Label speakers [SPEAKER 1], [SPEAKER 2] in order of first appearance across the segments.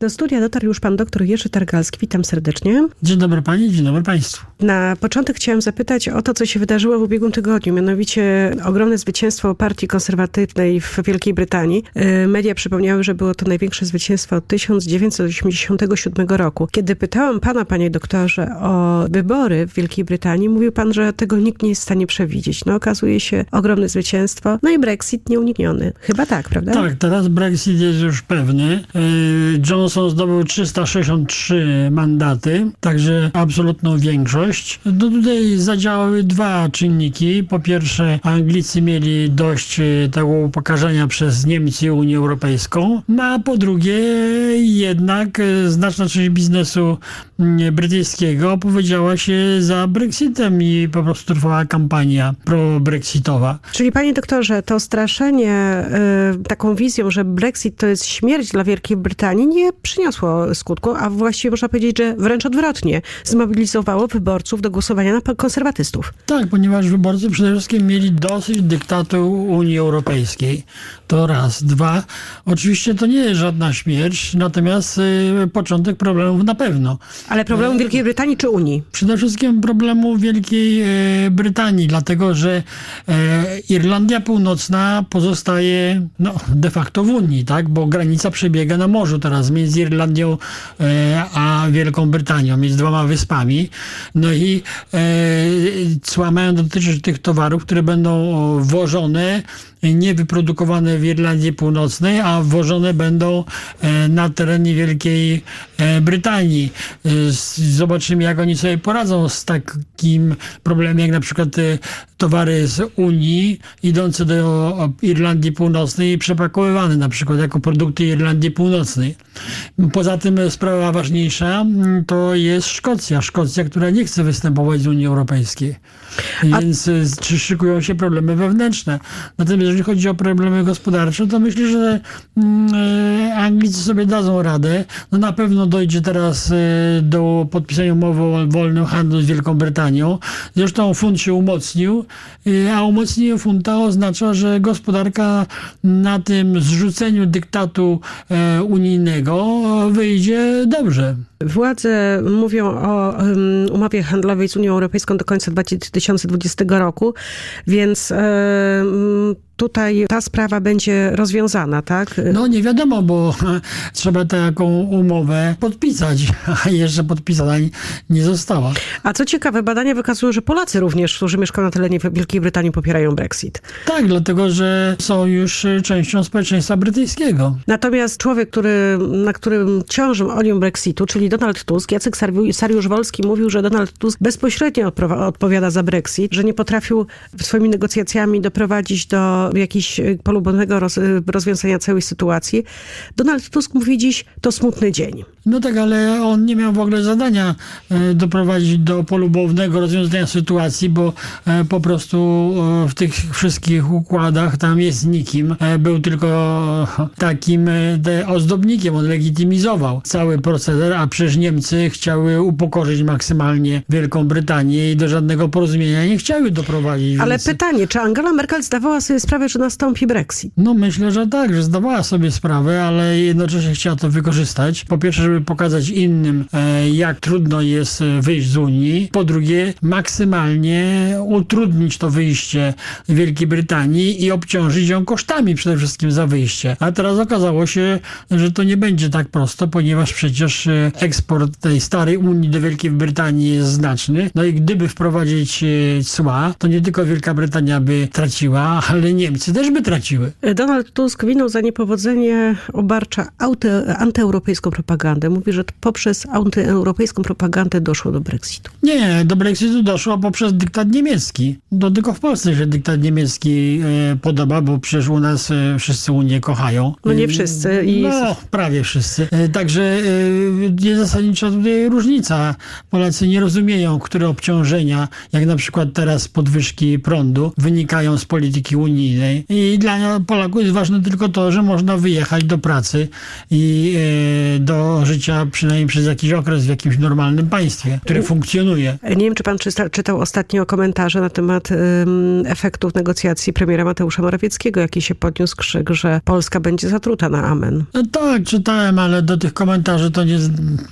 [SPEAKER 1] Do studia dotarł już pan doktor Jerzy Targalski. Witam serdecznie.
[SPEAKER 2] Dzień dobry pani, dzień dobry państwu.
[SPEAKER 1] Na początek chciałem zapytać o to, co się wydarzyło w ubiegłym tygodniu, mianowicie ogromne zwycięstwo partii konserwatywnej w Wielkiej Brytanii. Y, Media przypomniały, że było to największe zwycięstwo od 1987 roku. Kiedy pytałam pana, panie doktorze, o wybory w Wielkiej Brytanii, mówił pan, że tego nikt nie jest w stanie przewidzieć. No okazuje się ogromne zwycięstwo, no i Brexit nieunikniony. Chyba tak, prawda?
[SPEAKER 2] Tak, teraz Brexit jest już pewny. Yy, Johnson zdobył 363 mandaty, także absolutną większość. No tutaj zadziałały dwa czynniki. Po pierwsze, Anglicy mieli dość yy, tego upokarzenia przez Niemcy i Unię Europejską, no a po drugie jednak yy, znaczna część biznesu brytyjskiego opowiedziała się za Brexitem i po prostu trwała kampania pro-brexitowa.
[SPEAKER 1] Czyli panie doktorze, to straszenie y, taką wizją, że Brexit to jest śmierć dla Wielkiej Brytanii nie przyniosło skutku, a właściwie można powiedzieć, że wręcz odwrotnie. Zmobilizowało wyborców do głosowania na konserwatystów.
[SPEAKER 2] Tak, ponieważ wyborcy przede wszystkim mieli dosyć dyktatu Unii Europejskiej. To raz. Dwa, oczywiście to nie jest żadna śmierć, natomiast y, początek problemów na pewno.
[SPEAKER 1] Ale problem Wielkiej Brytanii czy Unii?
[SPEAKER 2] Przede wszystkim problemu Wielkiej e, Brytanii, dlatego że e, Irlandia Północna pozostaje no, de facto w Unii, tak? bo granica przebiega na morzu teraz między Irlandią e, a Wielką Brytanią, między dwoma wyspami. No i e, cła mają dotyczyć tych towarów, które będą wożone, nie wyprodukowane w Irlandii Północnej, a wwożone będą e, na terenie Wielkiej e, Brytanii. E, Zobaczymy, jak oni sobie poradzą z takim problemem, jak na przykład towary z Unii idące do Irlandii Północnej i przepakowywane na przykład jako produkty Irlandii Północnej. Poza tym sprawa ważniejsza mm, to jest Szkocja. Szkocja, która nie chce występować z Unii Europejskiej. Więc e, czy szykują się problemy wewnętrzne. Natomiast jeżeli chodzi o problemy gospodarcze, to myślę, że mm, e, Anglicy sobie dadzą radę. No na pewno dojdzie teraz e, do podpisania umowy o wolnym handlu z Wielką Brytanią. Zresztą funt się umocnił, e, a umocnienie funta oznacza, że gospodarka na tym zrzuceniu dyktatu unijnego wyjdzie dobrze.
[SPEAKER 1] Władze mówią o um, umowie handlowej z Unią Europejską do końca 2020 roku, więc tutaj ta sprawa będzie rozwiązana, tak?
[SPEAKER 2] No nie wiadomo, bo trzeba taką umowę podpisać, a jeszcze podpisana nie- została.
[SPEAKER 1] A co ciekawe, badania wykazują, że Polacy również, którzy mieszkają na terenie Wielkiej Brytanii, popierają Brexit.
[SPEAKER 2] Tak, dlatego że są już częścią społeczeństwa brytyjskiego.
[SPEAKER 1] Natomiast człowiek, który, na którym ciąży onium Brexitu, czyli Donald Tusk, Jacek Sarwi- Sariusz-Wolski mówił, że Donald Tusk bezpośrednio odpowiada za Brexit, że nie potrafił swoimi negocjacjami doprowadzić do jakiegoś e, polubownego roz, rozwiązania całej sytuacji. Donald Tusk mówi dziś, to smutny dzień.
[SPEAKER 2] No tak, ale on nie miał w ogóle zadania e, doprowadzić do polubownego rozwiązania sytuacji, bo e, po prostu e, w tych wszystkich układach tam jest nikim. Był tylko takim ozdobnikiem, on legitymizował cały proceder, a przecież Niemcy chciały upokorzyć maksymalnie Wielką Brytanię i do żadnego porozumienia nie chciały doprowadzić.
[SPEAKER 1] Ale
[SPEAKER 2] więc-
[SPEAKER 1] pytanie, czy Angela Merkel zdawała sobie sprawę, że nastąpi Brexit?
[SPEAKER 2] no myślę, że tak, że zdawała sobie sprawę, ale jednocześnie chciała to wykorzystać. Po pierwsze, żeby pokazać innym, e, jak trudno jest e, wyjść z Unii. Po drugie, maksymalnie utrudnić to wyjście Wielkiej Brytanii i obciążyć ją kosztami przede wszystkim za wyjście. A teraz okazało się, że to nie będzie tak prosto, ponieważ przecież e, eksport tej starej Unii do Wielkiej Brytanii jest znaczny. No i gdyby wprowadzić cła, to nie tylko Wielka Brytania by traciła, ale Niemcy też by traciły.
[SPEAKER 1] Donald Tusk winą za niepowodzenie obarcza antyeuropejską propagandę. Mówi, że poprzez antyeuropejską propagandę doszło do Brexitu.
[SPEAKER 2] Nie, do Brexitu doszło poprzez dyktat niemiecki. To tylko w Polsce się dyktat niemiecki e, podoba, bo przecież u nas e, wszyscy Unię kochają.
[SPEAKER 1] No nie
[SPEAKER 2] E,
[SPEAKER 1] wszyscy i-
[SPEAKER 2] No, prawie wszyscy. E, Także e, jest zasadnicza tutaj różnica. Polacy nie rozumieją, które obciążenia, jak na przykład teraz podwyżki prądu, wynikają z polityki unijnej. I dla Polaków jest ważne tylko to, że można wyjechać do pracy i e, do życia, przynajmniej przez jakiś okres w jakimś normalnym państwie, które funkcjonuje.
[SPEAKER 1] Nie wiem, czy pan czyta, czytał ostatnio komentarze na temat ym, efektów negocjacji premiera Mateusza Morawieckiego, jaki się podniósł krzyk, że Polska będzie zatruta na amen.
[SPEAKER 2] No tak, czytałem, ale do tych komentarzy to nie,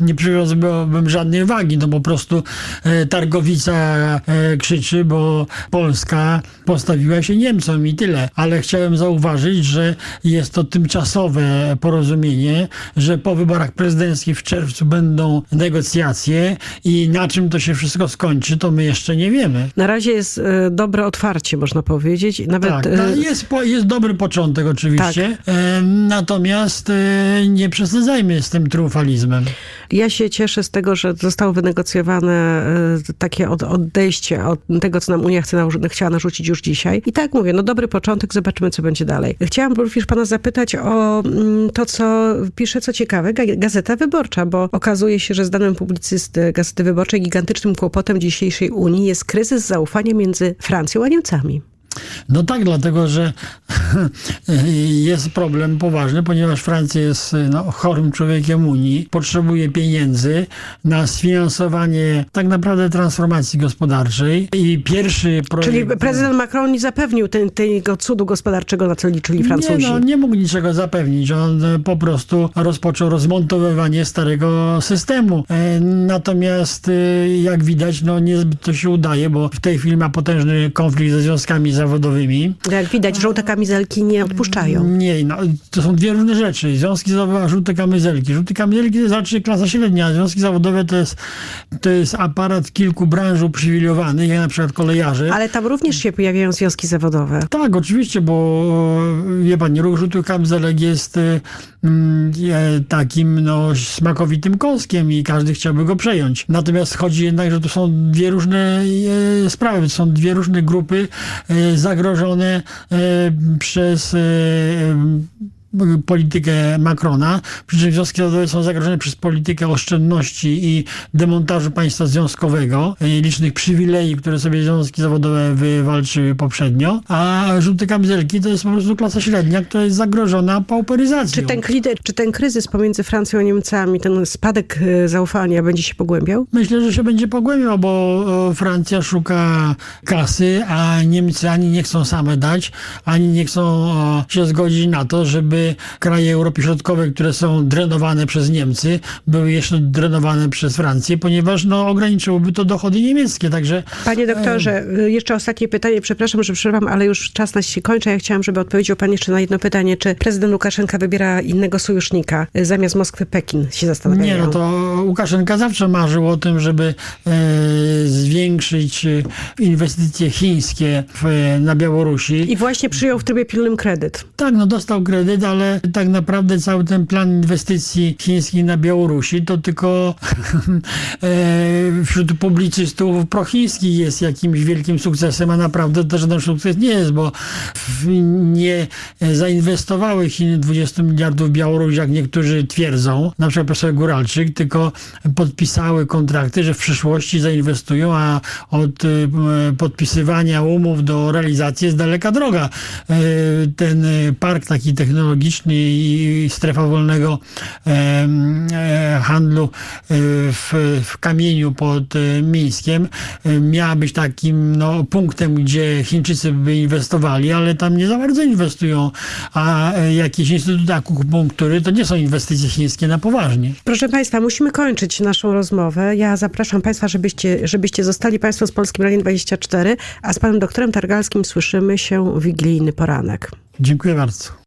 [SPEAKER 2] nie przywiązałbym żadnej wagi, no po prostu e, Targowica e, krzyczy, bo Polska postawiła się Niemcom i tyle. Ale chciałem zauważyć, że jest to tymczasowe porozumienie, że po wyborach prezydenckich w czerwcu będą negocjacje i na czym to się wszystko skończy, to my jeszcze nie wiemy.
[SPEAKER 1] Na razie jest e, dobre otwarcie, można powiedzieć. Nawet
[SPEAKER 2] Tak,
[SPEAKER 1] e,
[SPEAKER 2] no jest, jest dobry początek oczywiście, e, natomiast nie przesadzajmy z tym triumfalizmem.
[SPEAKER 1] Ja się cieszę z tego, że zostało wynegocjowane e, takie od, odejście od tego, co nam Unia chce chciała narzucić już dzisiaj. I tak mówię, no dobry początek, zobaczymy, co będzie dalej. Chciałam również pana zapytać o mm, to, co pisze, co ciekawe, Ga- Gazeta Wyborcza, bo okazuje się, że zdaniem publicysty Gazety Wyborczej gigantycznym kłopotem dzisiejszej Unii jest kryzys zaufania między Francją a Niemcami.
[SPEAKER 2] No tak, dlatego że jest problem poważny, ponieważ Francja jest no, chorym człowiekiem Unii, potrzebuje pieniędzy na sfinansowanie tak naprawdę transformacji gospodarczej i pierwszy projekt...
[SPEAKER 1] Czyli prezydent Macron nie zapewnił ten, tego cudu gospodarczego, na co liczyli Francuzi.
[SPEAKER 2] Nie, no, nie mógł niczego zapewnić. On e, po prostu rozpoczął rozmontowywanie starego systemu. E, Natomiast, e, jak widać, no niezbyt to się udaje, bo w tej chwili ma potężny konflikt ze związkami zawodowymi.
[SPEAKER 1] Jak widać, żółte kamizelki nie odpuszczają.
[SPEAKER 2] Nie, no, to są dwie różne rzeczy. Związki zawodowe, żółte kamizelki. Żółte kamizelki to jest raczej klasa średnia, a związki zawodowe to jest, to jest aparat kilku branż uprzywilejowanych, jak na przykład kolejarze.
[SPEAKER 1] Ale tam również się pojawiają związki zawodowe.
[SPEAKER 2] Tak, oczywiście, bo wie pan, ruch żółtych kamizelek jest e, mm, e, takim no, smakowitym kąskiem i każdy chciałby go przejąć. Natomiast chodzi jednak, że to są dwie różne e, sprawy, to są dwie różne grupy e, zagrożone e, przez e, politykę Macrona, przy czym związki zawodowe są zagrożone przez politykę oszczędności i demontażu państwa związkowego, e, licznych przywilei, które sobie związki zawodowe wywalczyły poprzednio, a żółte kamizelki to jest po prostu klasa średnia, która jest zagrożona pauperyzacją.
[SPEAKER 1] Czy ten, czy ten kryzys pomiędzy Francją a Niemcami, ten spadek e, zaufania będzie się pogłębiał?
[SPEAKER 2] Myślę, że się będzie pogłębiał, bo e, Francja szuka kasy, a Niemcy ani nie chcą same dać, ani nie chcą się zgodzić na to, żeby kraje Europy Środkowej, które są drenowane przez Niemcy, były jeszcze drenowane przez Francję, ponieważ no, ograniczyłoby to dochody niemieckie. Także
[SPEAKER 1] Panie doktorze, y, jeszcze ostatnie pytanie, przepraszam, że przerwam, ale już czas nas się kończy. Ja chciałam, żeby odpowiedział pan jeszcze na jedno pytanie. Czy prezydent Łukaszenka wybiera innego sojusznika y, zamiast Moskwy Pekin, się zastanawiają?
[SPEAKER 2] Nie, no to Łukaszenka zawsze marzył o tym, żeby e, zwiększyć e, inwestycje chińskie w, na Białorusi.
[SPEAKER 1] I właśnie przyjął w trybie pilnym kredyt.
[SPEAKER 2] Tak, no dostał kredyt, ale tak naprawdę cały ten plan inwestycji chińskich na Białorusi to tylko e, wśród publicystów prochińskich jest jakimś wielkim sukcesem, a naprawdę to żaden sukces nie jest, bo nie zainwestowały Chiny 20 miliardów w Białoruś, jak niektórzy twierdzą, na przykład profesor tylko podpisały kontrakty, że w przyszłości zainwestują, a od e, podpisywania umów do realizacji jest daleka droga. E, Ten park taki technologiczny i strefa wolnego e, handlu e, w, w kamieniu pod e, Mińskiem miała być takim no, punktem, gdzie Chińczycy by inwestowali, ale tam nie za bardzo inwestują, a jakieś instytuty akupunktury to nie są inwestycje chińskie na poważnie.
[SPEAKER 1] Proszę Państwa, musimy kończyć naszą rozmowę. Ja zapraszam Państwa, żebyście, żebyście zostali Państwo z Polskim Radiem 24, a z Panem doktorem Targalskim słyszymy się w wigilijny poranek.
[SPEAKER 2] Dziękuję bardzo.